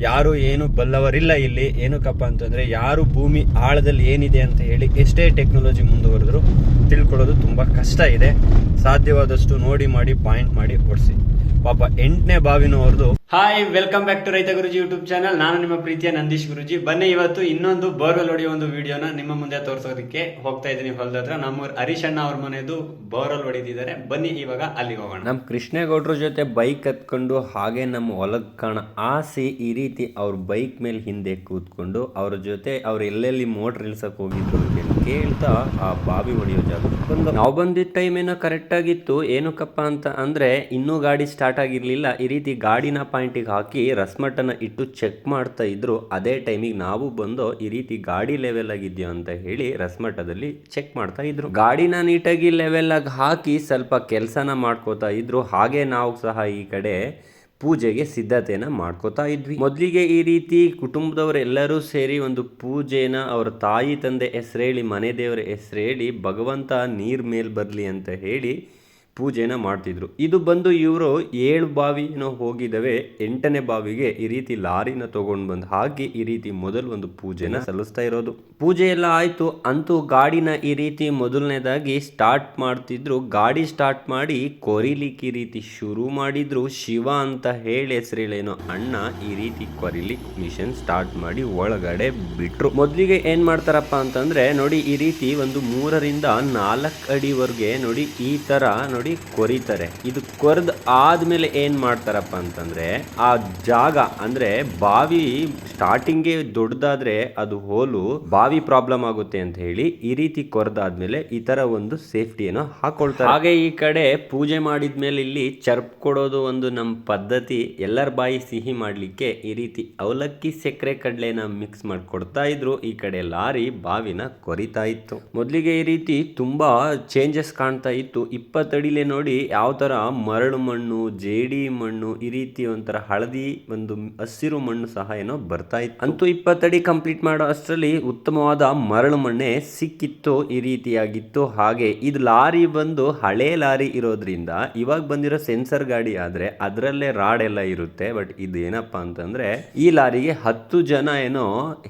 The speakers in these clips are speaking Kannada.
ಯಾರು ಏನು ಬಲ್ಲವರಿಲ್ಲ ಇಲ್ಲಿ. ಏನಕ್ಕಪ್ಪ ಅಂತಂದ್ರೆ ಯಾರು ಭೂಮಿ ಆಳದಲ್ಲಿ ಏನಿದೆ ಅಂತ ಹೇಳಿ ಎಷ್ಟೇ ಟೆಕ್ನಾಲಜಿ ಮುಂದುವರೆದ್ರು ತಿಳ್ಕೊಳ್ಳೋದು ತುಂಬಾ ಕಷ್ಟ ಇದೆ. ಸಾಧ್ಯವಾದಷ್ಟು ನೋಡಿ ಮಾಡಿ ಪಾಯಿಂಟ್ ಮಾಡಿ ಓಡಿಸಿ ಪಾಪ ಎಂಟನೇ ಬಾವಿನೂ ಅವ್ರದ್ದು hi welcome back to Raitha Guruji YouTube channel ನಾನು ನಿಮ್ಮ ಪ್ರೀತಿಯ ನಂದೀಶ್ ಗುರುಜಿ. ಬನ್ನಿ, ಇವತ್ತು ಇನ್ನೊಂದು ಬೋರ್ವೆಲ್ ಹೊಡೆಯೋ ಒಂದು ವಿಡಿಯೋನ ನಿಮ್ಮ ಮುಂದೆ ತೋರಿಸೋದಕ್ಕೆ ಹೋಗ್ತಾ ಇದ್ದೀನಿ. ಹೊಲದ ಹತ್ರ ನಮ್ಮ ಹರೀಶ್ ಅಣ್ಣ ಅವ್ರ ಮನೆಯದು ಬೋರ್ವೆಲ್ ಹೊಡೆದಿದ್ದಾರೆ. ಬನ್ನಿ, ಇವಾಗ ಅಲ್ಲಿಗೆ ಹೋಗೋಣ. ನಮ್ಮ ಕೃಷ್ಣೇಗೌಡ್ರ ಜೊತೆ ಬೈಕ್ ಹತ್ಕೊಂಡು ಹಾಗೆ ನಮ್ಮ ಹೊಲದ ಕಾಣ ಆಸೆ ಈ ರೀತಿ ಅವ್ರ ಬೈಕ್ ಮೇಲೆ ಹಿಂದೆ ಕೂತ್ಕೊಂಡು ಅವ್ರ ಜೊತೆ ಅವ್ರು ಎಲ್ಲೆಲ್ಲಿ ಮೋಟರ್ ಇಳ್ಸಕ್ ಹೋಗಿದ್ರು ಕೇಳ್ತಾ ಆ ಬಾವಿ ಹೊಡೆಯೋ ಜಾಗ ನಾವು ಬಂದಿದ್ದ ಟೈಮ್ ಏನೋ ಕರೆಕ್ಟ್ ಆಗಿತ್ತು. ಏನಕ್ಕಪ್ಪ ಅಂತ ಅಂದ್ರೆ ಇನ್ನೂ ಗಾಡಿ ಸ್ಟಾರ್ಟ್ ಆಗಿರ್ಲಿಲ್ಲ. ಈ ರೀತಿ ಗಾಡಿನ ಪಾಯಿಂಟಿಗೆ ಹಾಕಿ ರಸ್ಮಟ್ಟನ ಇಟ್ಟು ಚೆಕ್ ಮಾಡ್ತಾ ಇದ್ದರು ಅದೇ ಟೈಮಿಗೆ ನಾವು ಬಂದು ಈ ರೀತಿ ಗಾಡಿ ಲೆವೆಲ್ ಆಗಿದೆಯೋ ಅಂತ ಹೇಳಿ ರಸ್ಮಟ್ಟದಲ್ಲಿ ಚೆಕ್ ಮಾಡ್ತಾ ಇದ್ರು. ಗಾಡಿನ ನೀಟಾಗಿ ಲೆವೆಲ್ ಆಗಿ ಹಾಕಿ ಸ್ವಲ್ಪ ಕೆಲಸನ ಮಾಡ್ಕೋತಾ ಇದ್ರು, ಹಾಗೆ ನಾವು ಸಹ ಈ ಕಡೆ ಪೂಜೆಗೆ ಸಿದ್ಧತೆನ ಮಾಡ್ಕೋತಾ ಇದ್ವಿ. ಮೊದಲಿಗೆ ಈ ರೀತಿ ಕುಟುಂಬದವರೆಲ್ಲರೂ ಸೇರಿ ಒಂದು ಪೂಜೆನ ಅವರ ತಾಯಿ ತಂದೆ ಹೆಸರೇಳಿ, ಮನೆ ದೇವರ ಹೆಸರೇಳಿ, ಭಗವಂತ ನೀರ್ ಮೇಲೆ ಬರಲಿ ಅಂತ ಹೇಳಿ ಪೂಜೆನ ಮಾಡ್ತಿದ್ರು. ಇದು ಬಂದು ಇವರು ಏಳು ಬಾವಿನೋ ಹೋಗಿದವೆ ಎಂಟನೇ ಬಾವಿಗೆ ಈ ರೀತಿ ಲಾರಿನ ತಗೊಂಡು ಬಂದು ಹಾಕಿ ಈ ರೀತಿ ಮೊದಲು ಒಂದು ಪೂಜೆನ ಸಲ್ಲಿಸ್ತಾ ಇರೋದು. ಪೂಜೆ ಎಲ್ಲ ಆಯಿತು, ಅಂತೂ ಗಾಡಿನ ಈ ರೀತಿ ಮೊದಲನೇದಾಗಿ ಸ್ಟಾರ್ಟ್ ಮಾಡ್ತಿದ್ರು. ಗಾಡಿ ಸ್ಟಾರ್ಟ್ ಮಾಡಿ ಕೊರಿಲಿಕ್ಕೆ ಈ ರೀತಿ ಶುರು ಮಾಡಿದ್ರು. ಶಿವ ಅಂತ ಹೇಳಿ ಹೆಸರೇಳೇನೋ ಅಣ್ಣ ಈ ರೀತಿ ಕೊರಿಲಿಕ್ ಮಿಷನ್ ಸ್ಟಾರ್ಟ್ ಮಾಡಿ ಒಳಗಡೆ ಬಿಟ್ರು. ಮೊದಲಿಗೆ ಏನ್ ಮಾಡ್ತಾರಪ್ಪ ಅಂತಂದ್ರೆ, ನೋಡಿ ಈ ರೀತಿ ಒಂದು ಮೂರರಿಂದ ನಾಲ್ಕು ಅಡಿವರೆಗೆ ನೋಡಿ ಈ ತರ ನೋಡಿ ಕೊರಿತಾರೆ. ಇದು ಕೊರೆದು ಆದ್ಮೇಲೆ ಏನ್ ಮಾಡ್ತಾರಪ್ಪ ಅಂತಂದ್ರೆ, ಆ ಜಾಗ ಅಂದ್ರೆ ಬಾವಿ ಸ್ಟಾರ್ಟಿಂಗ್ ದೊಡ್ಡದಾದ್ರೆ ಅದು ಹೋಲು ಬಾವಿ ಪ್ರಾಬ್ಲಮ್ ಆಗುತ್ತೆ ಅಂತ ಹೇಳಿ ಈ ರೀತಿ ಕೊರೆದಾದ್ಮೇಲೆ ಈ ತರ ಒಂದು ಸೇಫ್ಟಿಯನ್ನು ಹಾಕೊಳ್ತಾರೆ. ಹಾಗೆ ಈ ಕಡೆ ಪೂಜೆ ಮಾಡಿದ್ಮೇಲೆ ಇಲ್ಲಿ ಚರ್ಪ್ ಕೊಡೋದು ಒಂದು ನಮ್ಮ ಪದ್ಧತಿ. ಎಲ್ಲರ ಬಾಯಿ ಸಿಹಿ ಮಾಡಲಿಕ್ಕೆ ಈ ರೀತಿ ಅವಲಕ್ಕಿ ಸಕ್ಕರೆ ಕಡಲೆನ ಮಿಕ್ಸ್ ಮಾಡಿಕೊಡ್ತಾ ಇದ್ರು. ಈ ಕಡೆ ಲಾರಿ ಬಾವಿನ ಕೊರಿತಾ ಇತ್ತು. ಮೊದಲಿಗೆ ಈ ರೀತಿ ತುಂಬಾ ಚೇಂಜಸ್ ಕಾಣ್ತಾ ಇತ್ತು. ಇಪ್ಪತ್ತಡಿಲೆ ನೋಡಿ ಯಾವ ತರ ಮರಳು ಮಣ್ಣು, ಜೇಡಿ ಮಣ್ಣು, ಈ ರೀತಿ ಒಂಥರ ಹಳದಿ ಒಂದು ಹಸಿರು ಮಣ್ಣು ಸಹ ಏನೋ ಬರ್ತಾ ಇತ್ತು. ಅಂತೂ ಇಪ್ಪತ್ತಡಿ ಕಂಪ್ಲೀಟ್ ಮಾಡೋ ಅಷ್ಟರಲ್ಲಿ ಉತ್ತಮವಾದ ಮರಳು ಮಣ್ಣೆ ಸಿಕ್ಕಿತ್ತು ಈ ರೀತಿಯಾಗಿತ್ತು. ಹಾಗೆ ಇದು ಲಾರಿ ಬಂದು ಹಳೆ ಲಾರಿ ಇರೋದ್ರಿಂದ ಇವಾಗ ಬಂದಿರೋ ಸೆನ್ಸರ್ ಗಾಡಿ ಆದ್ರೆ ಅದರಲ್ಲೇ ರಾಡ್ ಎಲ್ಲ ಇರುತ್ತೆ. ಬಟ್ ಇದು ಏನಪ್ಪಾ ಅಂತಂದ್ರೆ ಈ ಲಾರಿಗೆ ಹತ್ತು ಜನ ಏನೋ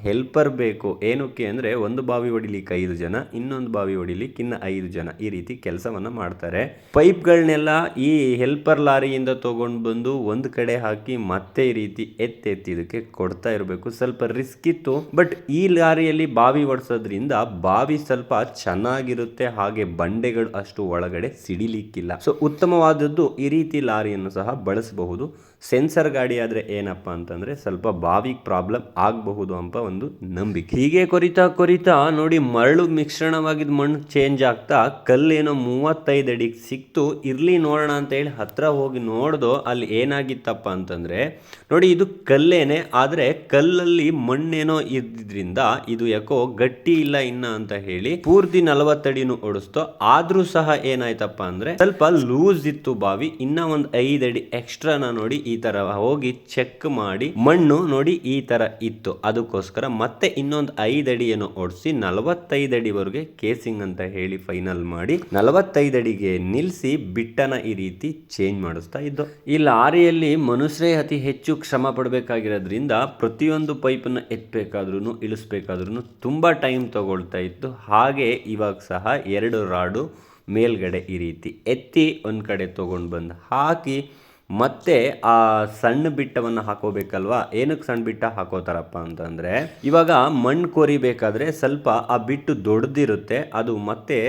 ಹೆಲ್ಪರ್ ಬೇಕು. ಏನಕ್ಕೆ ಅಂದ್ರೆ ಒಂದು ಬಾವಿ ಹೊಡಿಲಿಕ್ಕೆ ಐದು ಜನ, ಇನ್ನೊಂದು ಬಾವಿ ಹೊಡಿಲಿಕ್ಕೆ ಇನ್ನು ಐದು ಜನ ಈ ರೀತಿ ಕೆಲಸವನ್ನ ಮಾಡ್ತಾರೆ. ಪೈಪ್ಗಳನ್ನೆಲ್ಲ ಈ ಹೆಲ್ಪರ್ ಲಾರಿಯಿಂದ ತೊಗೊಂಡು ಬಂದು ಒಂದು ಕಡೆ ಹಾಕಿ ಮತ್ತೆ ಈ ರೀತಿ ಎತ್ತೆತ್ತಿ ಇದಕ್ಕೆ ಕೊಡ್ತಾ ಇರಬೇಕು. ಸ್ವಲ್ಪ ರಿಸ್ಕ್ ಇತ್ತು. ಬಟ್ ಈ ಲಾರಿಯಲ್ಲಿ ಬಾವಿ ಒಡೆಸೋದ್ರಿಂದ ಬಾವಿ ಸ್ವಲ್ಪ ಚೆನ್ನಾಗಿರುತ್ತೆ, ಹಾಗೆ ಬಂಡೆಗಳು ಅಷ್ಟು ಒಳಗಡೆ ಸಿಡಿಲಿಕ್ಕಿಲ್ಲ. ಸೊ ಉತ್ತಮವಾದದ್ದು ಈ ರೀತಿ ಲಾರಿಯನ್ನು ಸಹ ಬಳಸಬಹುದು. ಸೆನ್ಸರ್ ಗಾಡಿ ಆದ್ರೆ ಏನಪ್ಪ ಅಂತಂದ್ರೆ ಸ್ವಲ್ಪ ಬಾವಿಗೆ ಪ್ರಾಬ್ಲಮ್ ಆಗಬಹುದು ಅಂತ ಒಂದು ನಂಬಿಕೆ. ಹೀಗೆ ಕೊರಿತಾ ಕೊರಿತಾ ನೋಡಿ ಮರಳು ಮಿಶ್ರಣವಾಗಿದ್ದ ಮಣ್ಣು ಚೇಂಜ್ ಆಗ್ತಾ ಕಲ್ಲೇನೋ ಮೂವತ್ತೈದು ಅಡಿಗೆ ಸಿಕ್ತು. ಇರ್ಲಿ ನೋಡೋಣ ಅಂತ ಹೇಳಿ ಹತ್ರ ಹೋಗಿ ನೋಡ್ದೋ ಅಲ್ಲಿ ಏನಾಗಿತ್ತಪ್ಪ ಅಂತಂದ್ರೆ ನೋಡಿ ಇದು ಕಲ್ಲೇನೆ, ಆದರೆ ಕಲ್ಲಲ್ಲಿ ಮಣ್ಣೇನೋ ಇದ್ದಿದ್ರಿಂದ ಇದು ಯಾಕೋ ಗಟ್ಟಿ ಇಲ್ಲ ಇನ್ನ ಅಂತ ಹೇಳಿ ಪೂರ್ತಿ ನಲವತ್ತಡಿನೂ ಓಡಿಸ್ತೋ. ಆದರೂ ಸಹ ಏನಾಯ್ತಪ್ಪ ಅಂದ್ರೆ ಸ್ವಲ್ಪ ಲೂಸ್ ಇತ್ತು ಬಾವಿ. ಇನ್ನ ಐದು ಅಡಿ ಎಕ್ಸ್ಟ್ರಾನ ನೋಡಿ ಈ ತರ ಹೋಗಿ ಚೆಕ್ ಮಾಡಿ ಮಣ್ಣು ನೋಡಿ ಈ ತರ ಇತ್ತು. ಅದಕ್ಕೋಸ್ಕರ ಮತ್ತೆ ಇನ್ನೊಂದು ಐದಡಿ ಅಡಿಯನ್ನು ಓಡಿಸಿ ನಲವತ್ತೈದಡಿವರೆಗೆ ಕೇಸಿಂಗ್ ಅಂತ ಹೇಳಿ ಫೈನಲ್ ಮಾಡಿ ನಲವತ್ತೈದಡಿಗೆ ನಿಲ್ಲಿಸಿ ಬಿಟ್ಟನ ಈ ರೀತಿ ಚೇಂಜ್ ಮಾಡಿಸ್ತಾ ಇದ್ದು. ಈ ಲಾರಿಯಲ್ಲಿ ಮನುಷ್ಯರೇ ಅತಿ ಹೆಚ್ಚು ಶ್ರಮ ಪಡಬೇಕಾಗಿರೋದ್ರಿಂದ ಪ್ರತಿಯೊಂದು ಪೈಪನ್ನು ಎತ್ತಬೇಕಾದ್ರೂ ಇಳಿಸ್ಬೇಕಾದ್ರೂ ತುಂಬಾ ಟೈಮ್ ತಗೊಳ್ತಾ ಇತ್ತು. ಹಾಗೆ ಇವಾಗ ಸಹ ಎರಡು ರಾಡು ಮೇಲ್ಗಡೆ ಈ ರೀತಿ ಎತ್ತಿ ಒಂದು ಕಡೆ ತಗೊಂಡು ಬಂದು ಹಾಕಿ ಮತ್ತೆ ಆ ಸಣ್ಣ ಬಿಟ್ಟವನ್ನು ಹಾಕೋಬೇಕಲ್ವಾ? ಏನಕ್ಕೆ ಸಣ್ಣ ಬಿಟ್ಟ ಹಾಕೋತಾರಪ್ಪ ಅಂತಂದ್ರೆ, ಇವಾಗ ಮಣ್ಣು ಕೊರಿಬೇಕಾದ್ರೆ ಸ್ವಲ್ಪ ಆ ಬಿಟ್ಟು ದೊಡ್ಡದಿರುತ್ತೆ, ಅದು ಮತ್ತೆ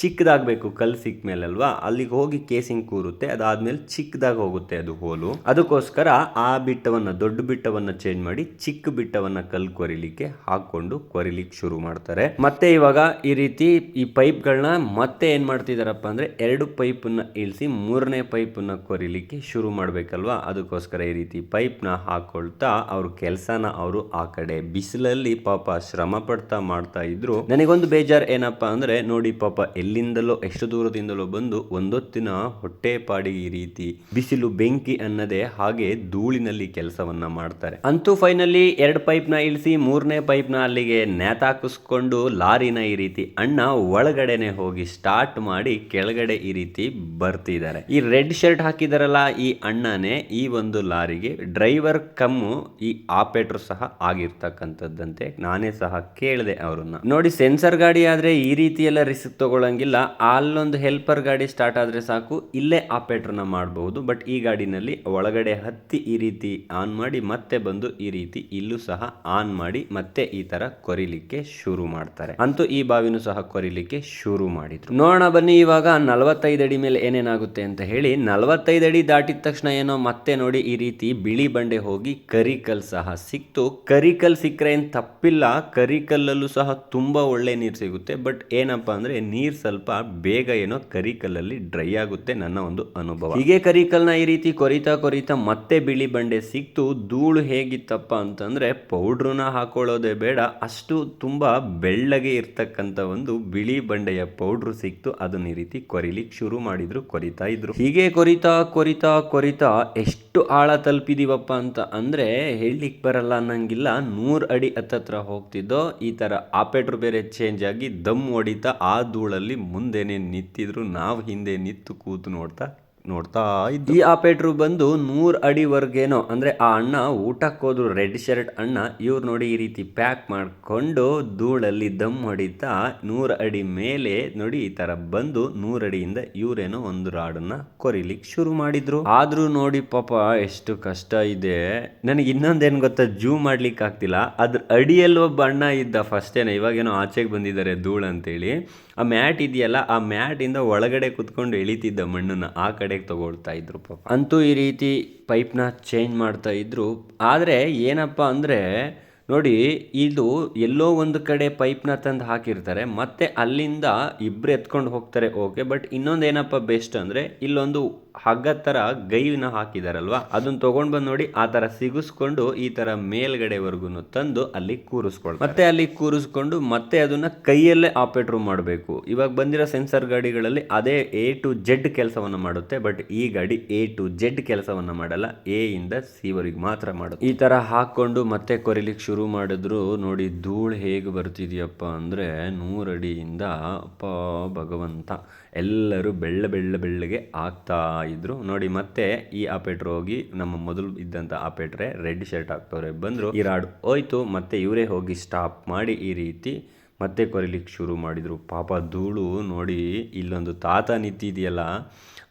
ಚಿಕ್ಕದಾಗಬೇಕು ಕಲ್ಲು ಸಿಕ್ಕ ಮೇಲಲ್ವಾ ಅಲ್ಲಿಗೆ ಹೋಗಿ ಕೇಸಿಂಗ್ ಕೂರುತ್ತೆ, ಅದಾದ್ಮೇಲೆ ಚಿಕ್ಕದಾಗಿ ಹೋಗುತ್ತೆ ಅದು ಹೋಲು. ಅದಕ್ಕೋಸ್ಕರ ಆ ಬಿಟ್ಟವನ್ನ, ದೊಡ್ಡ ಬಿಟ್ಟವನ್ನ ಚೇಂಜ್ ಮಾಡಿ ಚಿಕ್ಕ ಬಿಟ್ಟವನ್ನ ಕಲ್ಲು ಕೊರಿಲಿಕ್ಕೆ ಹಾಕೊಂಡು ಕೊರಿಲಿಕ್ಕೆ ಶುರು ಮಾಡ್ತಾರೆ. ಮತ್ತೆ ಇವಾಗ ಈ ರೀತಿ ಈ ಪೈಪ್ಗಳನ್ನ ಮತ್ತೆ ಏನ್ ಮಾಡ್ತಿದಾರಪ್ಪ ಅಂದ್ರೆ ಎರಡು ಪೈಪನ್ನು ಇಳಿಸಿ ಮೂರನೇ ಪೈಪನ್ನು ಕೊರಿಲಿಕ್ಕೆ ಶುರು ಮಾಡ್ಬೇಕಲ್ವಾ? ಅದಕ್ಕೋಸ್ಕರ ಈ ರೀತಿ ಪೈಪ್ನ ಹಾಕೊಳ್ತಾ ಅವ್ರ ಕೆಲಸನ ಅವರು ಆ ಕಡೆ ಬಿಸಿಲಲ್ಲಿ ಪಾಪ ಶ್ರಮ ಪಡ್ತಾ ಮಾಡ್ತಾ ಇದ್ರು. ನನಗೊಂದು ಬೇಜಾರ್ ಏನಪ್ಪಾ ಅಂದ್ರೆ ನೋಡಿ ಪಾಪ ಎಲ್ಲಿಂದಲೋ, ಎಷ್ಟು ದೂರದಿಂದಲೋ ಬಂದು ಒಂದೊತ್ತಿನ ಹೊಟ್ಟೆಪಾಡಿ ಈ ರೀತಿ ಬಿಸಿಲು ಬೆಂಕಿ ಅನ್ನದೇ ಹಾಗೆ ಧೂಳಿನಲ್ಲಿ ಕೆಲಸವನ್ನ ಮಾಡ್ತಾರೆ. ಅಂತೂ ಫೈನಲಿ ಎರಡು ಪೈಪ್ನ ಇಳಿಸಿ ಮೂರನೇ ಪೈಪ್ನ ಅಲ್ಲಿಗೆ ನೇತಾಕಿಸ್ಕೊಂಡು ಲಾರಿನ ಈ ರೀತಿ ಅಣ್ಣ ಒಳಗಡೆನೆ ಹೋಗಿ ಸ್ಟಾರ್ಟ್ ಮಾಡಿ ಕೆಳಗಡೆ ಈ ರೀತಿ ಬರ್ತಿದ್ದಾರೆ. ಈ ರೆಡ್ ಶರ್ಟ್ ಹಾಕಿದಾರಲ್ಲ ಈ ಅಣ್ಣನೇ ಈ ಒಂದು ಲಾರಿಗೆ ಡ್ರೈವರ್ ಕಮ್ಮು ಈ ಆಪರೇಟರ್ ಸಹ ಆಗಿರ್ತಕ್ಕಂಥದ್ದಂತೆ ನಾನೇ ಸಹ ಕೇಳಿದೆ ಅವರನ್ನ. ನೋಡಿ ಸೆನ್ಸರ್ ಗಾಡಿ ಆದ್ರೆ ಈ ರೀತಿ ಎಲ್ಲ ರಿಸ್ಕ್ ತಗೊಳಂಗಿಲ್ಲ ಅಲ್ಲೊಂದು ಹೆಲ್ಪರ್ ಗಾಡಿ ಸ್ಟಾರ್ಟ್ ಆದ್ರೆ ಸಾಕು. ಇಲ್ಲೇ ಆಪರೇಟರ್ನ ಮಾಡಬಹುದು. ಬಟ್ ಈ ಗಾಡಿನಲ್ಲಿ ಒಳಗಡೆ ಹತ್ತಿ ಈ ರೀತಿ ಆನ್ ಮಾಡಿ, ಮತ್ತೆ ಬಂದು ಈ ರೀತಿ ಇಲ್ಲೂ ಸಹ ಆನ್ ಮಾಡಿ, ಮತ್ತೆ ಈ ತರ ಕೊರಿಲಿಕ್ಕೆ ಶುರು ಮಾಡ್ತಾರೆ. ಅಂತೂ ಈ ಬಾವಿನೂ ಸಹ ಕೊರಿಲಿಕ್ಕೆ ಶುರು ಮಾಡಿದ್ರು. ನೋಡೋಣ ಬನ್ನಿ, ಇವಾಗ ನಲವತ್ತೈದು ಅಡಿ ಮೇಲೆ ಏನೇನಾಗುತ್ತೆ ಅಂತ ಹೇಳಿ, ನಲವತ್ತೈದು ಅಡಿ ದಾಟಿದ ತಕ್ಷಣ ಏನೋ ಮತ್ತೆ ನೋಡಿ ಈ ರೀತಿ ಬಿಳಿ ಬಂಡೆ ಹೋಗಿ ಕರಿಕಲ್ ಸಹ ಸಿಕ್ತು. ಕರಿಕಲ್ ಸಿಕ್ಕರೆ ಏನ್ ತಪ್ಪಿಲ್ಲ. ಕರಿಕಲ್ಲಲ್ಲೂ ಸಹ ತುಂಬಾ ಒಳ್ಳೆ ನೀರು ಸಿಗುತ್ತೆ. ಬಟ್ ಏನಪ್ಪಾ ಅಂದ್ರೆ ನೀರ್ ಸ್ವಲ್ಪ ಬೇಗ ಏನೋ ಕರಿಕಲ್ಲಲ್ಲಿ ಡ್ರೈ ಆಗುತ್ತೆ ನನ್ನ ಒಂದು ಅನುಭವ. ಹೀಗೆ ಕರಿಕಲ್ನ ಈ ರೀತಿ ಕೊರಿತಾ ಕೊರಿತಾ ಮತ್ತೆ ಬಿಳಿ ಬಂಡೆ ಸಿಕ್ತು. ಧೂಳು ಹೇಗಿತ್ತಪ್ಪ ಅಂತಂದ್ರೆ ಪೌಡ್ರನ್ನ ಹಾಕೊಳ್ಳೋದೇ ಬೇಡ. ಅಷ್ಟು ತುಂಬ ಬೆಳ್ಳಗೆ ಇರ್ತಕ್ಕಂಥ ಒಂದು ಬಿಳಿ ಬಂಡೆಯ ಪೌಡ್ರು ಸಿಕ್ತು. ಅದನ್ನ ಈ ರೀತಿ ಕೊರಿಲಿಕ್ಕೆ ಶುರು ಮಾಡಿದ್ರು, ಕೊರಿತಾ ಇದ್ರು. ಹೀಗೆ ಕೊರಿತಾ ಕೊರಿತಾ ಕೊರಿತಾ ಎಷ್ಟು ಆಳ ತಲುಪಿದೀವಪ್ಪ ಅಂತ ಅಂದ್ರೆ ಹೇಳಲಿಕ್ಕೆ ಬರಲ್ಲ ಅನ್ನಂಗಿಲ್ಲ. ನೂರು ಅಡಿ ಹತ್ತತ್ರ ಹೋಗ್ತಿದ್ದೋ, ಈ ತರ ಆಪರೇಟರ್ ಬೇರೆ ಚೇಂಜ್ ಆಗಿ ದಮ್ ಹೊಡಿತಾ ಆ ಧೂಳಲ್ಲಿ ಮುಂದೆನೆ ನಿಂತಿದ್ರು, ನಾವು ಹಿಂದೆ ನಿಂತು ಕೂತು ನೋಡ್ತಾ ನೋಡ್ತಾ ಇದ್ದ. ಈ ಆಪರೇಟ್ರು ಬಂದು ನೂರು ಅಡಿವರೆಗೇನೋ, ಅಂದ್ರೆ ಆ ಅಣ್ಣ ಊಟಕ್ಕೆ ಹೋದ್ರು, ರೆಡ್ ಶರ್ಟ್ ಅಣ್ಣ, ಇವ್ರು ನೋಡಿ ಈ ರೀತಿ ಪ್ಯಾಕ್ ಮಾಡ್ಕೊಂಡು ಧೂಳಲ್ಲಿ ದಮ್ ಹೊಡಿತಾ ನೂರು ಅಡಿ ಮೇಲೆ ನೋಡಿ ಈ ಥರ ಬಂದು ನೂರಡಿಯಿಂದ ಇವರೇನೋ ಒಂದು ರಾಡನ್ನ ಕೊರಿಲಿಕ್ಕೆ ಶುರು ಮಾಡಿದ್ರು. ಆದ್ರೂ ನೋಡಿ ಪಾಪ ಎಷ್ಟು ಕಷ್ಟ ಇದೆ. ನನಗೆ ಇನ್ನೊಂದೇನು ಗೊತ್ತಾ, ಜೂ ಮಾಡ್ಲಿಕ್ಕೆ ಆಗ್ತಿಲ್ಲ. ಅದ್ರ ಅಡಿಯಲ್ಲಿ ಒಬ್ಬ ಅಣ್ಣ ಇದ್ದ ಫಸ್ಟ್ ಏನೋ, ಇವಾಗೇನೋ ಆಚೆಗೆ ಬಂದಿದ್ದಾರೆ ಧೂಳ್ ಅಂತೇಳಿ. ಆ ಮ್ಯಾಟ್ ಇದೆಯಲ್ಲ, ಆ ಮ್ಯಾಟಿಂದ ಒಳಗಡೆ ಕುತ್ಕೊಂಡು ಎಳಿತಿದ್ದ ಮಣ್ಣನ್ನ ಆ ಕಡೆಗೆ ತಗೊಳ್ತಾ ಇದ್ರು ಪಾಪ. ಅಂತೂ ಈ ರೀತಿ ಪೈಪ್ನ ಚೇಂಜ್ ಮಾಡ್ತಾ ಇದ್ರು. ಆದರೆ ಏನಪ್ಪ ಅಂದರೆ ನೋಡಿ, ಇದು ಎಲ್ಲೋ ಒಂದು ಕಡೆ ಪೈಪ್ನ ತಂದು ಹಾಕಿರ್ತಾರೆ, ಮತ್ತೆ ಅಲ್ಲಿಂದ ಇಬ್ಬರು ಎತ್ಕೊಂಡು ಹೋಗ್ತಾರೆ, ಓಕೆ. ಬಟ್ ಇನ್ನೊಂದು ಏನಪ್ಪ ಬೆಸ್ಟ್ ಅಂದರೆ, ಇಲ್ಲೊಂದು ಹಗ್ಗ ಥರ ಗೈವಿನ ಹಾಕಿದಾರಲ್ವಾ ಅದನ್ನ ತೊಗೊಂಡು ಬಂದು ನೋಡಿ ಆ ಥರ ಸಿಗಿಸ್ಕೊಂಡು ಈ ಥರ ಮೇಲ್ಗಡೆವರೆಗೂ ತಂದು ಅಲ್ಲಿ ಕೂರಿಸ್ಕೊಳ್ತಾರೆ. ಮತ್ತೆ ಅಲ್ಲಿ ಕೂರಿಸ್ಕೊಂಡು ಮತ್ತೆ ಅದನ್ನ ಕೈಯಲ್ಲೇ ಆಪರೇಟ್ರು ಮಾಡಬೇಕು. ಇವಾಗ ಬಂದಿರೋ ಸೆನ್ಸರ್ ಗಾಡಿಗಳಲ್ಲಿ ಅದೇ ಎ ಟು ಜೆಡ್ ಕೆಲಸವನ್ನ ಮಾಡುತ್ತೆ, ಬಟ್ ಈ ಗಾಡಿ ಎ ಟು ಜೆಡ್ ಕೆಲಸವನ್ನ ಮಾಡಲ್ಲ ಎ ಇಂದ ಸಿ ವರೆಗೆ ಮಾತ್ರ ಮಾಡುತ್ತೆ. ಈ ತರ ಹಾಕೊಂಡು ಮತ್ತೆ ಕೊರಿಲಿಕ್ಕೆ ಮಾಡಿದ್ರು, ನೋಡಿ, ಧೂಳು ಹೇಗೆ ಬರ್ತಿದೆಯಪ್ಪ ಅಂದರೆ ನೂರಡಿಯಿಂದ ಅಪ್ಪ ಭಗವಂತ ಎಲ್ಲರೂ ಬೆಳ್ಳ ಬೆಳ್ಳ ಬೆಳ್ಳಗೆ ಆಗ್ತಾ ಇದ್ರು. ನೋಡಿ, ಮತ್ತೆ ಈ ಆಪೇಟ್ರ್ ಹೋಗಿ ನಮ್ಮ ಮೊದಲು ಇದ್ದಂಥ ಆಪೇಟ್ರೆ ರೆಡ್ ಶರ್ಟ್ ಹಾಕ್ತವ್ರೆ. ಬಂದರು ಈ ರಾಡ್ ಹೋಯ್ತು, ಮತ್ತೆ ಇವರೇ ಹೋಗಿ ಸ್ಟಾಪ್ ಮಾಡಿ ಈ ರೀತಿ ಮತ್ತೆ ಕೊರಿಲಿಕ್ಕೆ ಶುರು ಮಾಡಿದರು. ಪಾಪ ಧೂಳು ನೋಡಿ ಇಲ್ಲೊಂದು ತಾತ ನಿಂತಿದೆಯಲ್ಲ,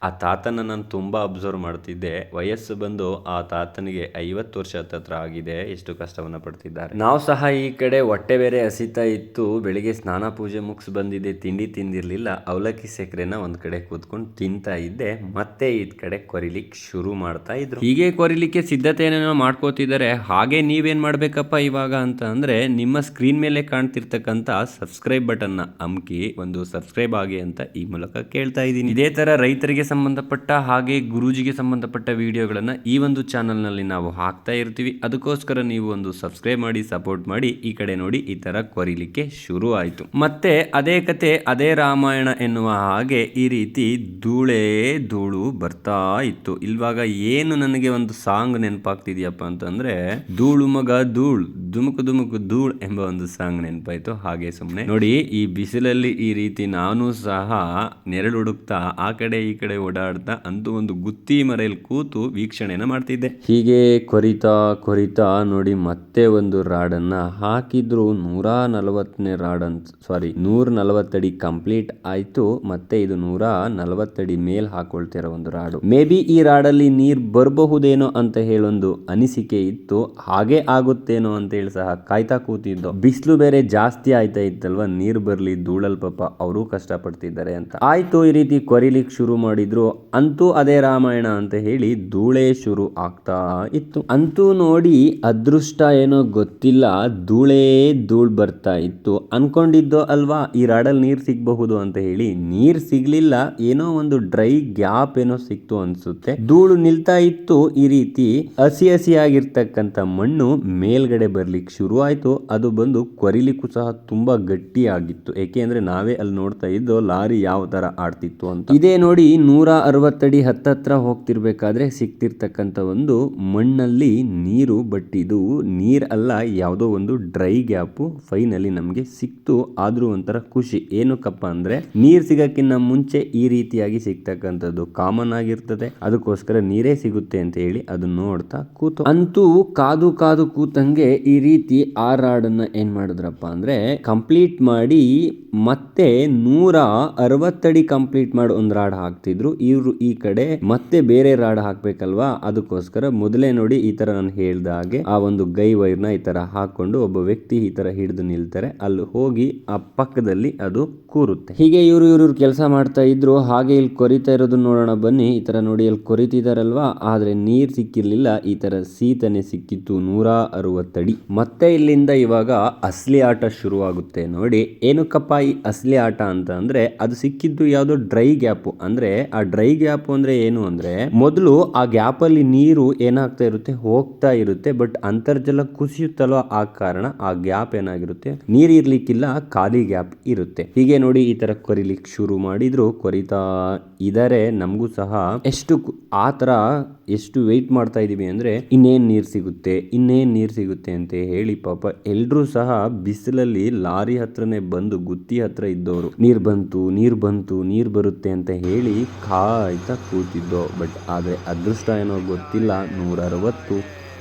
ಆ ತಾತನ ನಾನು ತುಂಬ ಅಬ್ಸರ್ವ್ ಮಾಡ್ತಿದ್ದೆ. ವಯಸ್ಸು ಬಂದು ಆ ತಾತನಿಗೆ ಐವತ್ತು ವರ್ಷ ಹತ್ತತ್ರ ಆಗಿದೆ, ಎಷ್ಟು ಕಷ್ಟವನ್ನು ಪಡ್ತಿದ್ದಾರೆ. ನಾವು ಸಹ ಈ ಕಡೆ ಹೊಟ್ಟೆ ಬೇರೆ ಹಸಿತಾ ಇತ್ತು. ಬೆಳಿಗ್ಗೆ ಸ್ನಾನ ಪೂಜೆ ಮುಗಿಸ್ ಬಂದಿದ್ದೆ ತಿಂಡಿ ತಿಂದಿರಲಿಲ್ಲ. ಅವಲಕ್ಕಿ ಸಕ್ಕರೆನ ಒಂದು ಕಡೆ ಕೂತ್ಕೊಂಡು ತಿಂತಾ ಇದ್ದೆ. ಮತ್ತೆ ಈ ಕಡೆ ಕೊರಿಲಿಕ್ಕೆ ಶುರು ಮಾಡ್ತಾ ಇದ್ರು. ಹೀಗೆ ಕೊರಿಲಿಕ್ಕೆ ಸಿದ್ಧತೆಯನ್ನೇನೋ ಮಾಡ್ಕೋತಿದ್ದಾರೆ. ಹಾಗೆ ನೀವೇನು ಮಾಡಬೇಕಪ್ಪ ಇವಾಗ ಅಂತ ಅಂದರೆ ನಿಮ್ಮ ಸ್ಕ್ರೀನ್ ಮೇಲೆ ಕಾಣ್ತಿರ್ತಕ್ಕಂಥ ಸಬ್ಸ್ಕ್ರೈಬ್ ಬಟನ್ನ ಅಮ್ಕಿ ಒಂದು ಸಬ್ಸ್ಕ್ರೈಬ್ ಆಗಿ ಅಂತ ಈ ಮೂಲಕ ಕೇಳ್ತಾ ಇದ್ದೀನಿ. ಇದೇ ತರ ರೈತರಿಗೆ ಸಂಬಂಧಪಟ್ಟ ಹಾಗೆ ಗುರೂಜಿಗೆ ಸಂಬಂಧಪಟ್ಟ ವಿಡಿಯೋಗಳನ್ನ ಈ ಒಂದು ಚಾನಲ್ನಲ್ಲಿ ನಾವು ಹಾಕ್ತಾ ಇರ್ತೀವಿ. ಅದಕ್ಕೋಸ್ಕರ ನೀವು ಒಂದು ಸಬ್ಸ್ಕ್ರೈಬ್ ಮಾಡಿ ಸಪೋರ್ಟ್ ಮಾಡಿ, ಈ ಕಡೆ ನೋಡಿ, ಈ ತರ ಕೊರಿಲಿಕ್ಕೆ ಶುರು ಆಯ್ತು. ಮತ್ತೆ ಅದೇ ಕತೆ, ಅದೇ ರಾಮಾಯಣ ಎನ್ನುವ ಹಾಗೆ ಈ ರೀತಿ ಧೂಳೇ ಧೂಳು ಬರ್ತಾ ಇತ್ತು. ಇಲ್ವಾಗ ಏನು ನನಗೆ ಒಂದು ಸಾಂಗ್ ನೆನಪಾಗ್ತಿದ್ಯಪ್ಪ ಅಂತಂದ್ರೆ, ಧೂಳು ಮಗ ಧೂಳ್, ಧುಮುಕು ಧುಮುಕು ಧೂಳ್ ಎಂಬ ಒಂದು ಸಾಂಗ್ ನೆನಪಾಯ್ತು. ಹಾಗೆ ಸುಮ್ಮನೆ ನೋಡಿ ಈ ಬಿಸಿಲಲ್ಲಿ ಈ ರೀತಿ ನಾನು ಸಹ ನೆರಳು ಹುಡುಕ್ತಾ ಆ ಕಡೆ ಈ ಕಡೆ ಓಡಾಡ್ತಾ ಅಂತೂ ಒಂದು ಗುತ್ತಿ ಮರೆಯಲ್ಲಿ ಕೂತು ವೀಕ್ಷಣೆನ ಮಾಡ್ತಿದ್ದೆ. ಹೀಗೆ ಕೊರಿತಾ ಕೊರಿತಾ ನೋಡಿ ಮತ್ತೆ ಒಂದು ರಾಡನ್ನ ಹಾಕಿದ್ರು ನೂರ ನಲವತ್ತನೇ ರಾಡ್ ಅಂತ ಸಾರಿ ನೂರ ನಲವತ್ತಡಿ ಕಂಪ್ಲೀಟ್ ಆಯ್ತು ಮತ್ತೆ ಇದು ನೂರ ನಲವತ್ತಡಿ ಮೇಲ್ ಹಾಕೊಳ್ತಿರೋ ಒಂದು ರಾಡು. ಮೇ ಬಿ ಈ ರಾಡಲ್ಲಿ ನೀರ್ ಬರಬಹುದೇನೋ ಅಂತ ಹೇಳೊಂದು ಅನಿಸಿಕೆ ಇತ್ತು. ಹಾಗೆ ಆಗುತ್ತೇನೋ ಅಂತ ಹೇಳಿ ಸಹ ಕಾಯ್ತಾ ಕೂತಿದ್ದು. ಬಿಸಿಲು ಬೇರೆ ಜಾಸ್ತಿ ಆಯ್ತಾ. ಇತ್ತಲ್ವಾ? ನೀರು ಬರಲಿ, ಧೂಳಲ್ ಪಾಪ, ಅವರು ಕಷ್ಟಪಡ್ತಿದ್ದಾರೆ ಅಂತ. ಆಯಿತು, ಈ ರೀತಿ ಕೊರಿಲಿಕ್ಕೆ ಶುರು ಮಾಡಿದ್ರು. ಅಂತೂ ಅದೇ ರಾಮಾಯಣ ಅಂತ ಹೇಳಿ ಧೂಳೇ ಶುರು ಆಗ್ತಾ ಇತ್ತು. ಅಂತೂ ನೋಡಿ ಅದೃಷ್ಟ ಏನೋ ಗೊತ್ತಿಲ್ಲ. ಧೂಳೇ ಧೂಳ್ ಬರ್ತಾ ಇತ್ತು. ಅನ್ಕೊಂಡಿದ್ದೋ ಅಲ್ವಾ? ಈ ರಾಡಲ್ಲಿ ನೀರು ಸಿಗಬಹುದು ಅಂತ ಹೇಳಿ. ನೀರು ಸಿಗ್ಲಿಲ್ಲ. ಏನೋ ಒಂದು ಡ್ರೈ ಗ್ಯಾಪ್ ಏನೋ ಸಿಕ್ತು ಅನ್ಸುತ್ತೆ. ಧೂಳು ನಿಲ್ತಾ ಇತ್ತು. ಈ ರೀತಿ ಹಸಿ ಹಸಿಯಾಗಿರ್ತಕ್ಕಂಥ ಮಣ್ಣು ಮೇಲ್ಗಡೆ ಬರ್ಲಿ ಬರ್ಲಿಕ್ಕೆ ಶುರು ಆಯ್ತು. ಅದು ಬಂದು ಕೊರಿಲಿಕ್ಕೂ ಸಹ ತುಂಬಾ ಗಟ್ಟಿಯಾಗಿತ್ತು. ಏಕೆಂದ್ರೆ ನಾವೇ ಅಲ್ಲಿ ನೋಡ್ತಾ ಇದ್ದೋ ಲಾರಿ ಯಾವ ಥರ ಆಡ್ತಿತ್ತು ಅಂತ. ಇದೇ ನೋಡಿ ನೂರ ಅರವತ್ತಡಿ ಹತ್ತತ್ರ ಹೋಗ್ತಿರ್ಬೇಕಾದ್ರೆ ಸಿಕ್ತಿರ್ತಕ್ಕಂಥ ಒಂದು ಮಣ್ಣಲ್ಲಿ ನೀರು ಬಟ್ ಇದು ನೀರ್ ಅಲ್ಲ ಯಾವುದೋ ಒಂದು ಡ್ರೈ ಗ್ಯಾಪು ಫೈನಲಿ ನಮಗೆ ಸಿಕ್ತು. ಆದರೂ ಒಂಥರ ಖುಷಿ. ಏನಕ್ಕಪ್ಪ ಅಂದ್ರೆ ನೀರು ಸಿಗೋಕ್ಕಿಂತ ಮುಂಚೆ ಈ ರೀತಿಯಾಗಿ ಸಿಗ್ತಕ್ಕಂಥದ್ದು ಕಾಮನ್ ಆಗಿರ್ತದೆ. ಅದಕ್ಕೋಸ್ಕರ ನೀರೇ ಸಿಗುತ್ತೆ ಅಂತ ಹೇಳಿ ಅದನ್ನ ನೋಡ್ತಾ ಕೂತು. ಅಂತೂ ಕಾದು ಕಾದು ಕೂತಂಗೆ ಈ ರೀತಿ ಆ ರಾಡನ್ನ ಏನ್ ಮಾಡಿದ್ರಪ್ಪ ಅಂದ್ರೆ ಕಂಪ್ಲೀಟ್ ಮಾಡಿ ಮತ್ತೆ ನೂರ ಅರವತ್ತಡಿ ಕಂಪ್ಲೀಟ್ ಮಾಡಿ ಒಂದು ರಾಡ್ ಹಾಕ್ತಿದ್ರು. ಇವರು ಈ ಕಡೆ ಮತ್ತೆ ಬೇರೆ ರಾಡ್ ಹಾಕ್ಬೇಕಲ್ವಾ? ಅದಕ್ಕೋಸ್ಕರ ಮೊದಲೇ ನೋಡಿ ಈ ತರ ನಾನು ಹೇಳ್ದ ಹಾಗೆ ಆ ಒಂದು ಗೈ ವೈರ್ನ ಈ ತರ ಹಾಕೊಂಡು ಒಬ್ಬ ವ್ಯಕ್ತಿ ಈ ತರ ಹಿಡಿದು ನಿಲ್ತಾರೆ. ಅಲ್ಲಿ ಹೋಗಿ ಆ ಪಕ್ಕದಲ್ಲಿ ಅದು ಕೂರುತ್ತೆ. ಹೀಗೆ ಇವರು ಇವರು ಕೆಲಸ ಮಾಡ್ತಾ ಇದ್ರು, ಹಾಗೆ ಇಲ್ಲಿ ಕೊರಿತಾ ಇರೋದು ನೋಡೋಣ ಬನ್ನಿ. ಈ ತರ ನೋಡಿ ಅಲ್ಲಿ ಕೊರಿತಿದಾರಲ್ವಾ? ಆದ್ರೆ ನೀರ್ ಸಿಕ್ಕಿರ್ಲಿಲ್ಲ, ಈ ತರ ಸೀತನೆ ಸಿಕ್ಕಿತ್ತು ನೂರ ಅರವತ್ತಡಿ ಮತ್ತೆ ಇಲ್ಲಿಂದ ಇವಾಗ ಅಸ್ಲಿ ಆಟ ಶುರುವಾಗುತ್ತೆ ನೋಡಿ. ಏನಕ್ಕಪ್ಪ ಈ ಅಸ್ಲಿ ಆಟ ಅಂತ ಅಂದ್ರೆ, ಅದು ಸಿಕ್ಕಿದ್ದು ಯಾವುದೋ ಡ್ರೈ ಗ್ಯಾಪ್. ಅಂದ್ರೆ ಆ ಡ್ರೈ ಗ್ಯಾಪ್ ಅಂದ್ರೆ ಏನು ಅಂದ್ರೆ, ಮೊದಲು ಆ ಗ್ಯಾಪ್ ಅಲ್ಲಿ ನೀರು ಏನಾಗ್ತಾ ಇರುತ್ತೆ, ಹೋಗ್ತಾ ಇರುತ್ತೆ, ಬಟ್ ಅಂತರ್ಜಲ ಕುಸಿಯುತ್ತಲ್ವ ಆ ಕಾರಣ ಆ ಗ್ಯಾಪ್ ಏನಾಗಿರುತ್ತೆ ನೀರ್ ಇರ್ಲಿಕ್ಕಿಲ್ಲ ಖಾಲಿ ಗ್ಯಾಪ್ ಇರುತ್ತೆ. ಹೀಗೆ ನೋಡಿ ಈ ತರ ಕೊರಿಲಿಕ್ಕೆ ಶುರು ಮಾಡಿದ್ರು. ಕೊರಿತಾ ಇದಾರೆ. ನಮಗೂ ಸಹ ಎಷ್ಟು ಆ ಥರ ಎಷ್ಟು ವೆಯ್ಟ್ ಮಾಡ್ತಾ ಇದೀವಿ ಅಂದ್ರೆ ಇನ್ನೇನ್ ನೀರ್ ಸಿಗುತ್ತೆ, ಇನ್ನೇನ್ ನೀರ್ ಸಿಗುತ್ತೆ ಅಂತ ಹೇಳಿ ಪಾಪ ಎಲ್ಲರೂ ಸಹ ಬಿಸಿಲಲ್ಲಿ ಲಾರಿ ಹತ್ರನೇ ಬಂದು ಗುತ್ತಿ ಹತ್ರ ಇದ್ದವರು. ನೀರ್ ಬಂತು ನೀರ್ ಬಂತು, ನೀರ್ ಬರುತ್ತೆ ಅಂತ ಹೇಳಿ ಕಾಯ್ತಾ ಕೂತಿದ್ದೋ. ಬಟ್ ಆದ್ರೆ ಅದೃಷ್ಟ ಏನೋ ಗೊತ್ತಿಲ್ಲ. ನೂರ ಅರವತ್ತು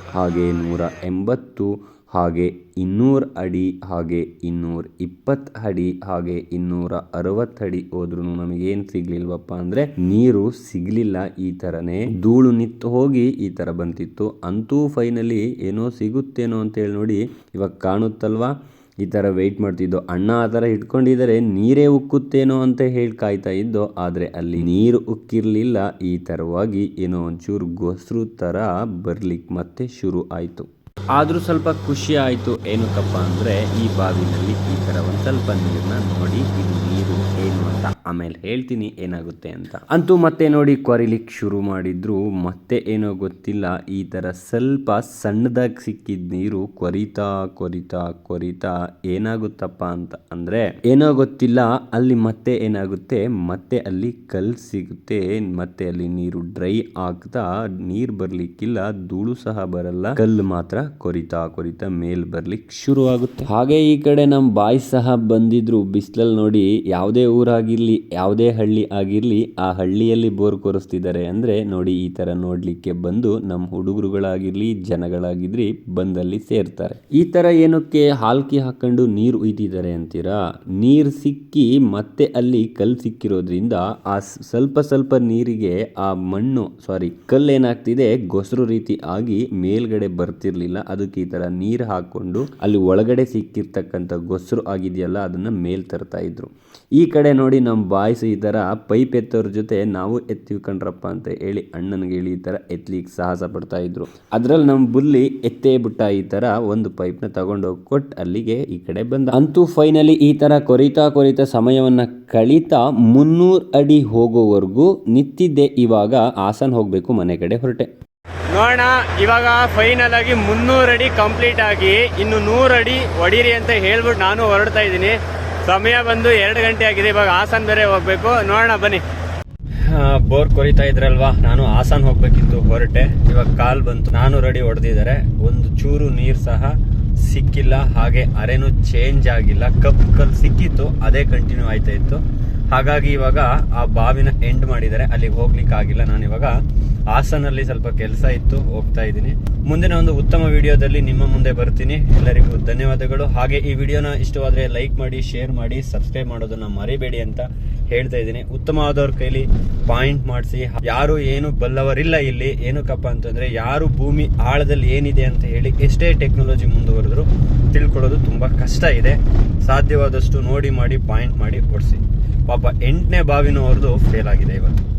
ಹಾಗೆ ನೂರ ಎಂಬತ್ತು ಹಾಗೆ ಇನ್ನೂರು ಅಡಿ, ಹಾಗೆ ಇನ್ನೂರ ಇಪ್ಪತ್ತು ಅಡಿ, ಹಾಗೆ ಇನ್ನೂರ ಅರವತ್ತು ಅಡಿ ಹೋದ್ರೂ ನಮಗೇನು ಸಿಗ್ಲಿಲ್ವಪ್ಪ ಅಂದ್ರೆ ನೀರು ಸಿಗ್ಲಿಲ್ಲ ಈ ಥರನೇ ಧೂಳು ನಿತ್ತು ಹೋಗಿ ಈ ಥರ ಬಂತಿತ್ತು. ಅಂತೂ ಫೈನಲಿ ಏನೋ ಸಿಗುತ್ತೇನೋ ಅಂತೇಳಿ ನೋಡಿ ಇವಾಗ ಕಾಣುತ್ತಲ್ವಾ? ಈ ಥರ ವೆಯ್ಟ್ ಮಾಡ್ತಿದ್ದೋ. ಅಣ್ಣ ಆ ಥರ ಇಟ್ಕೊಂಡಿದ್ದಾರೆ ನೀರೇ ಉಕ್ಕುತ್ತೇನೋ ಅಂತ ಹೇಳಿ ಕಾಯ್ತಾ ಇದ್ದೋ, ಆದರೆ ಅಲ್ಲಿ ನೀರು ಉಕ್ಕಿರಲಿಲ್ಲ. ಈ ಥರವಾಗಿ ಏನೋ ಒಂಚೂರು ಗೊಸರು ಥರ ಬರ್ಲಿಕ್ಕೆ ಮತ್ತೆ ಶುರು ಆಯಿತು. ಆದರೂ ಸ್ವಲ್ಪ ಖುಷಿ ಆಯಿತು ಏನಕ್ಕಪ್ಪ ಅಂದರೆ ಈ ಬಾವಿನಲ್ಲಿ ಈ ಥರ ಒಂದು ಸ್ವಲ್ಪ ನೀರನ್ನ ನೋಡಿ ಇದು ಏನು ಅಂತ ಆಮೇಲೆ ಹೇಳ್ತೀನಿ ಏನಾಗುತ್ತೆ ಅಂತ. ಅಂತೂ ಮತ್ತೆ ನೋಡಿ ಕೊರಿಲಿಕ್ಕೆ ಶುರು ಮಾಡಿದ್ರು. ಮತ್ತೆ ಏನೋ ಗೊತ್ತಿಲ್ಲ. ಈ ಥರ ಸ್ವಲ್ಪ ಸಣ್ಣದಾಗಿ ಸಿಕ್ಕಿದ ನೀರು ಕೊರಿತಾ ಕೊರಿತಾ ಕೊರಿತಾ ಏನಾಗುತ್ತಪ್ಪ ಅಂತ ಅಂದರೆ, ಏನೋ ಗೊತ್ತಿಲ್ಲ. ಅಲ್ಲಿ ಮತ್ತೆ ಏನಾಗುತ್ತೆ? ಮತ್ತೆ ಅಲ್ಲಿ ಕಲ್ಲು ಸಿಗುತ್ತೆ. ಮತ್ತೆ ಅಲ್ಲಿ ನೀರು ಡ್ರೈ ಆಗ್ತಾ ನೀರು ಬರ್ಲಿಕ್ಕಿಲ್ಲ. ಧೂಳು ಸಹ ಬರಲ್ಲ. ಕಲ್ಲು ಮಾತ್ರ ಕೊರಿತಾ ಕೊರಿತಾ ಮೇಲ್ ಬರ್ಲಿಕ್ಕೆ ಶುರು ಆಗುತ್ತೆ ಹಾಗೆ ಈ ಕಡೆ ನಮ್ಮ ಬಾಯ್ ಸಹ ಬಂದಿದ್ರು. ಬಿಸಿಲಲ್ಲಿ ನೋಡಿ ಯಾವುದೇ ಊರಾಗಿರ್ಲಿ, ಯಾವುದೇ ಹಳ್ಳಿ ಆಗಿರ್ಲಿ, ಆ ಹಳ್ಳಿಯಲ್ಲಿ ಬೋರ್ ಕೊರಿಸ್ತಿದ್ದಾರೆ ಅಂದ್ರೆ ನೋಡಿ ಈ ತರ ನೋಡಲಿಕ್ಕೆ ಬಂದು ನಮ್ಮ ಹುಡುಗರುಗಳಾಗಿರ್ಲಿ, ಜನಗಳಾಗಿದ್ರಿ ಬಂದಲ್ಲಿ ಸೇರ್ತಾರೆ. ಈ ತರ ಏನಕ್ಕೆ ಹಾಲ್ಕಿ ಹಾಕೊಂಡು ನೀರು ಉಯ್ತಿದ್ದಾರೆ ಅಂತೀರಾ? ನೀರು ಸಿಕ್ಕಿ ಮತ್ತೆ ಅಲ್ಲಿ ಕಲ್ ಸಿಕ್ಕಿರೋದ್ರಿಂದ ಆ ಸ್ವಲ್ಪ ಸ್ವಲ್ಪ ನೀರಿಗೆ ಆ ಮಣ್ಣು, ಸಾರಿ, ಕಲ್ಲು ಏನಾಗ್ತಿದೆ, ಗೊಸರು ರೀತಿ ಆಗಿ ಮೇಲ್ಗಡೆ ಬರ್ತಿರ್ಲಿಲ್ಲ. ಅದಕ್ಕೆ ಈ ತರ ನೀರು ಹಾಕೊಂಡು ಅಲ್ಲಿ ಒಳಗಡೆ ಸಿಕ್ಕಿರ್ತಕ್ಕಂಥ ಗೊಸರು ಆಗಿದೆಯಲ್ಲ, ಅದನ್ನ ಮೇಲ್ ತರ್ತಾ ಇದ್ರು. ಈ ಕಡೆ ನೋಡಿ ನಮ್ಮ ಬಾಯ್ಸ್ ಈ ಥರ ಪೈಪ್ ಎತ್ತೋರ ಜೊತೆ ನಾವು ಎತ್ತೀವಿ ಕಣ್ರಪ್ಪ ಅಂತ ಹೇಳಿ ಅಣ್ಣನಿಗೆ ಹೇಳಿ ಈ ಥರ ಎತ್ತಲಿಕ್ಕೆ ಸಾಹಸ ಪಡ್ತಾ ಇದ್ರು. ಅದ್ರಲ್ಲಿ ನಮ್ಮ ಬುಲ್ಲಿ ಎತ್ತೇ ಬಿಟ್ಟ ಈ ಥರ ಒಂದು ಪೈಪ್ನ ತಗೊಂಡೋಗಿ ಕೊಟ್ಟು ಅಲ್ಲಿಗೆ ಈ ಕಡೆ ಬಂದ. ಅಂತೂ ಫೈನಲಿ ಈ ಥರ ಕೊರಿತಾ ಕೊರಿತಾ ಸಮಯವನ್ನ ಕಳೀತಾ ಮುನ್ನೂರು ಅಡಿ ಹೋಗೋವರೆಗೂ ನಿಂತಿದ್ದೆ ಇವಾಗ ಹಾಸನ್ ಹೋಗಬೇಕು ಮನೆ ಕಡೆ ಹೊರಟೆ. ನೋಡೋಣ, ಇವಾಗ ಫೈನಲ್ ಆಗಿ ಮುನ್ನೂರು ಅಡಿ ಕಂಪ್ಲೀಟ್ ಆಗಿ ಇನ್ನು ನೂರು ಅಡಿ ಹೊಡೀರಿ ಅಂತ ಹೇಳ್ಬಿಟ್ಟು ನಾನು ಹೊರಡ್ತಾ ಇದ್ದೀನಿ. ಸಮಯ ಬಂದು ಎರಡು ಗಂಟೆ ಆಗಿದೆ, ಇವಾಗ ಹಾಸನ್ ಬೇರೆ ಹೋಗ್ಬೇಕು. ನೋಡೋಣ, ಬನ್ನಿ. ಬೋರ್ ಕೊರಿತಾ ಇದ್ರಲ್ವಾ? ನಾನು ಹಾಸನ್ ಹೋಗ್ಬೇಕಿತ್ತು ಹೊರಟೆ. ಇವಾಗ ಕಾಲ್ ಬಂತು. ನಾನು ರೆಡಿ ಹೊಡೆದಿದ್ದಾರೆ. ಒಂದು ಚೂರು ನೀರು ಸಹ ಸಿಕ್ಕಿಲ್ಲ. ಹಾಗೆ ಅರೆನೂ ಚೇಂಜ್ ಆಗಿಲ್ಲ. ಕಪ್ ಕಲ್ ಸಿಕ್ಕಿತ್ತು. ಅದೇ ಕಂಟಿನ್ಯೂ ಆಯ್ತಾ ಇತ್ತು. ಹಾಗಾಗಿ ಇವಾಗ ಆ ಬಾವಿನ ಎಂಡ್ ಮಾಡಿದ್ದಾರೆ. ಅಲ್ಲಿಗೆ ಹೋಗ್ಲಿಕ್ಕೆ ಆಗಿಲ್ಲ. ನಾನು ಇವಾಗ ಹಾಸನಲ್ಲಿ ಸ್ವಲ್ಪ ಕೆಲಸ ಇತ್ತು, ಹೋಗ್ತಾ ಇದ್ದೀನಿ. ಮುಂದಿನ ಒಂದು ಉತ್ತಮ ವಿಡಿಯೋದಲ್ಲಿ ನಿಮ್ಮ ಮುಂದೆ ಬರ್ತೀನಿ. ಎಲ್ಲರಿಗೂ ಧನ್ಯವಾದಗಳು. ಹಾಗೆ ಈ ವಿಡಿಯೋನ ಇಷ್ಟವಾದರೆ ಲೈಕ್ ಮಾಡಿ ಶೇರ್ ಮಾಡಿ ಸಬ್ಸ್ಕ್ರೈಬ್ ಮಾಡೋದನ್ನು ಮರಿಬೇಡಿ ಅಂತ ಹೇಳ್ತಾ ಇದ್ದೀನಿ. ಉತ್ತಮವಾದವ್ರ ಕೈಲಿ ಪಾಯಿಂಟ್ ಮಾಡಿಸಿ. ಯಾರು ಏನು ಬಲ್ಲವರಿಲ್ಲ ಇಲ್ಲಿ. ಏನಕ್ಕಪ್ಪ ಅಂತಂದರೆ ಯಾರು ಭೂಮಿ ಆಳದಲ್ಲಿ ಏನಿದೆ ಅಂತ ಹೇಳಿ ಎಷ್ಟೇ ಟೆಕ್ನಾಲಜಿ ಮುಂದುವರೆದ್ರು ತಿಳ್ಕೊಳ್ಳೋದು ತುಂಬ ಕಷ್ಟ ಇದೆ. ಸಾಧ್ಯವಾದಷ್ಟು ನೋಡಿ ಮಾಡಿ ಪಾಯಿಂಟ್ ಮಾಡಿ ಓಡಿಸಿ ಪಾಪ ಎಂಟನೇ ಬಾವಿನವ್ರದ್ದು ಫೇಲ್ ಆಗಿದೆ ಇವತ್ತು.